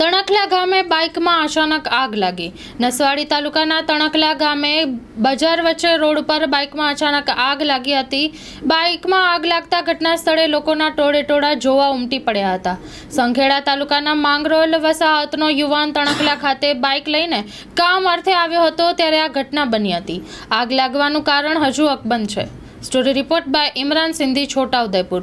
તણખલા ગામે બાઇકમાં અચાનક આગ લાગી. નસવાડી તાલુકાના તણખલા ગામે બજાર વચ્ચે રોડ પર બાઇકમાં અચાનક આગ લાગી હતી. બાઇકમાં આગ લાગતા ઘટના સ્થળે લોકોના ટોળે ટોળા જોવા ઉમટી પડ્યા હતા. સંખેડા તાલુકાના માંગરોલ વસાહતનો યુવાન તણખલા ખાતે બાઇક લઈને કામ અર્થે આવ્યો હતો ત્યારે આ ઘટના બની હતી. આગ લાગવાનું કારણ હજુ અકબંધ છે. Story report by Imran Sindhi Chhotaudepur